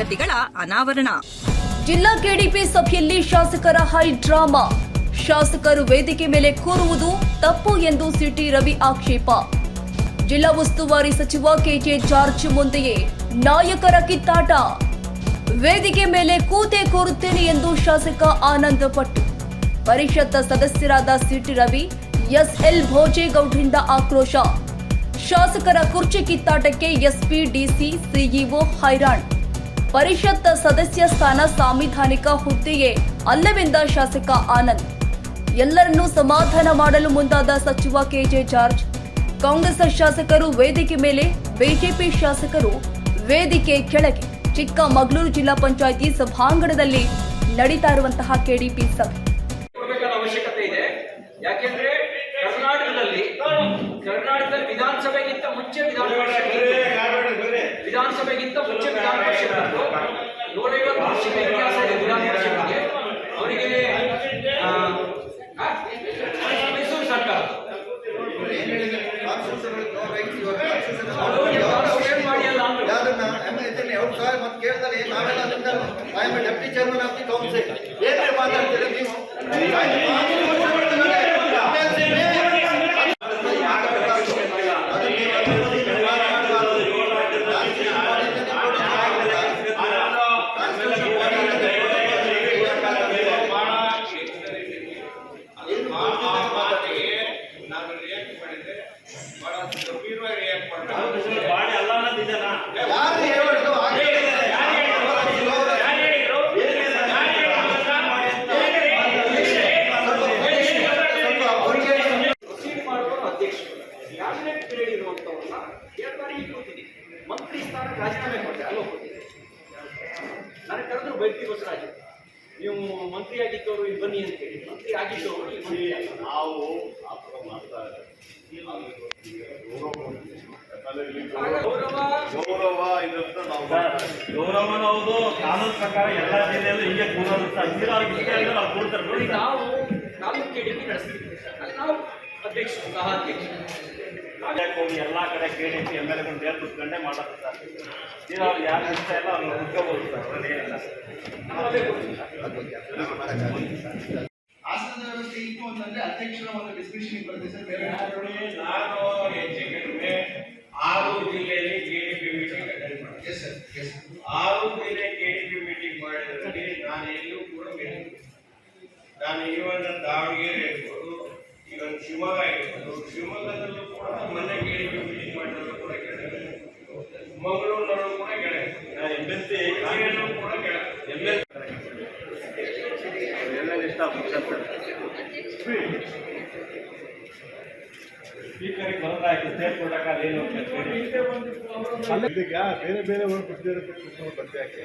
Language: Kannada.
ಅನಾವರಣ. ಜಿಲ್ಲಾ ಕೆಡಿಪಿ ಸಭೆಯಲ್ಲಿ ಶಾಸಕರ ಹೈ ಡ್ರಾಮಾ. ಶಾಸಕರು ವೇದಿಕೆ ಮೇಲೆ ಕೂರುವುದು ತಪ್ಪು ಎಂದು ಸಿಟಿ ರವಿ ಆಕ್ಷೇಪ. ಜಿಲ್ಲಾ ಉಸ್ತುವಾರಿ ಸಚಿವ ಕೆಜೆ ಜಾರ್ಜ್ ಮುಂದೆಯೇ ನಾಯಕರ ಕಿತ್ತಾಟ. ವೇದಿಕೆ ಮೇಲೆ ಕೂತೆ ಕೂರುತ್ತೇನೆ ಎಂದು ಶಾಸಕ ಆನಂದ ಪಟ್ಟು. ಪರಿಷತ್ ಸದಸ್ಯರಾದ ಸಿಟಿ ರವಿ, ಎಸ್ಎಲ್ ಭೋಜೇಗೌಡರಿಂದ ಆಕ್ರೋಶ. ಶಾಸಕರ ಕುರ್ಚಿ ಕಿತ್ತಾಟಕ್ಕೆ ಎಸ್ಪಿ, ಡಿಸಿ, ಸಿಇಒ ಹೈರಾಣ್. ಪರಿಷತ್ ಸದಸ್ಯ ಸ್ಥಾನ ಸಾಂವಿಧಾನಿಕ ಹುದ್ದೆಯೇ ಅಲ್ಲವೆಂದ ಶಾಸಕ ಆನಂದ್. ಎಲ್ಲರನ್ನೂ ಸಮಾಧಾನ ಮಾಡಲು ಮುಂದಾದ ಸಚಿವ ಕೆಜೆ ಜಾರ್ಜ್. ಕಾಂಗ್ರೆಸ್ ಶಾಸಕರು ವೇದಿಕೆ ಮೇಲೆ, ಬಿಜೆಪಿ ಶಾಸಕರು ವೇದಿಕೆ ಕೆಳಗೆ. ಚಿಕ್ಕಮಗಳೂರು ಜಿಲ್ಲಾ ಪಂಚಾಯಿತಿ ಸಭಾಂಗಣದಲ್ಲಿ ನಡೀತಾ ಇರುವಂತಹ ಕೆಡಿಪಿ ಸಭೆ. ಕರ್ನಾಟಕದಲ್ಲಿ ಕರ್ನಾಟಕದಲ್ಲಿ ವಿಧಾನಸಭೆಗಿಂತ ಮುಂಚೆ ವಿಧಾನ ಪರಿಷತ್ ಇತ್ತು. ವಿಧಾನಸಭೆಗಿಂತ ಮುಂಚೆ ವಿಧಾನ ಪರಿಷತ್. ನೂರೈವತ್ತು ವರ್ಷದ ಇತಿಹಾಸ ಇದೆ ವಿಧಾನ ಪರಿಷತ್ಗೆ ಅವರಿಗೆ ಮೈಸೂರು ಸರ್ಕಾರ. ಕೇಳ್ತಾರೆ, ನಾವೆಲ್ಲ am deputy chairman of the council ಏನ್ರಿ ಮಾತಾಡ್ತೀರಿ ನೀವು? ಮಂತ್ರಿ ಸ್ಥಾನ ರಾಜೀನಾಮೆ ಕೊಟ್ಟೆ ಅಲ್ಲೋ ನನಗೆ ಕರೆದ್ರು ಬಸವರಾಜ್ ನೀವು ಮಂತ್ರಿ ಆಗಿದ್ದವರು ಇಲ್ಲಿ ಬನ್ನಿ ಅಂತ ಹೇಳಿ. ಮಂತ್ರಿ ಆಗಿದ್ದವರು ಇಲ್ಲಿ ಆಗಿಲ್ಲ. ನಾವು ಆ ಥರ ಮಾಡ್ತಾ ಗೌರವ. ಇದಂತ ನಾವು ಗೌರವನ ಹೌದು ಕಾನೂನು ಪ್ರಕಾರ ಎಲ್ಲ ಜಿಲ್ಲೆಯಲ್ಲೂ ಹೀಗೆ ಕೂರೋದು ಹೀರೋ ಇಷ್ಟೇ ನಾವು ಕೂಡ್ತಾರೆ ನೋಡಿ ನಾವು ನಾವು ಕೆಡಿಪಿ ನಡೆಸ್ತೀವಿ ನಾವು ಅಧ್ಯಕ್ಷರು ಸಹ ಅಧ್ಯಕ್ಷರು. ಯಾಕೆ ಹೋಗಿ ಎಲ್ಲ ಕಡೆ K D P M L ಎಗಳು ನೇರ್ ಕುತ್ಕೊಂಡೇ ಮಾಡೋದು ಸರ್. ಹೀರೋ ಅವ್ರು ಯಾರು ಇಷ್ಟ ಇಲ್ಲ ಅವ್ರು ಕುತ್ಕೋಬೋದು ಸರ್ ಅದ್ರಲ್ಲಿ ಏನಿಲ್ಲ. ನಾವು ಅದೇ ಕೊಡ್ತೀವಿ ವ್ಯವಸ್ಥೆ ಇತ್ತು ಅಂತಂದ್ರೆ ಅಧ್ಯಕ್ಷರ ಒಂದು ಡಿಸ್ಕಷನ್ ಬರುತ್ತೆ ಸರ್. ಬೇರೆ ನಾನು ಹೆಚ್ಚು ಕಡಿಮೆ ಆರು ಜಿಲ್ಲೆಯಲ್ಲಿ ಕೆಡಿಪಿ ಮೀಟಿಂಗ್ ಅಟೆಂಡ್ ಮಾಡಿದೆ. ಸರ್ ಆರು ಜಿಲ್ಲೆ ಪಿ ಮೀಟಿಂಗ್ ಮಾಡಿದ್ರಲ್ಲಿ ನಾನು ಎಲ್ಲೂ ಕೂಡ ನಾನು ಇವನ್ನ ದಾವಣಗೆರೆ ಇವನ್ ಶಿವಮೊಗ್ಗ ಆಗಿರ್ಬೋದು ಶಿವಮೊಗ್ಗದಲ್ಲೂ ಕೂಡ ಮೊನ್ನೆ ಕೇಳಿ ಮೀಟಿಂಗ್ ಮಾಡಿದ್ರು ಕೂಡ ಕೇಳಿದೆ ಮಂಗಳೂರಿನಲ್ಲೂ ಕೂಡ ಎಂ ಎಲ್ ಸಿ ಹಾಗೇನೂ ಕೂಡ ಎಂ ಸ್ಪೀಕರಿಗೆ ಸ್ಟೇಟ್ ಬೇರೆ ಬೇರೆ ಒಂದು ಬೇರೆ ಕೂತ್ಕೊಂಡು ಬರ್ತೆ ಯಾಕೆ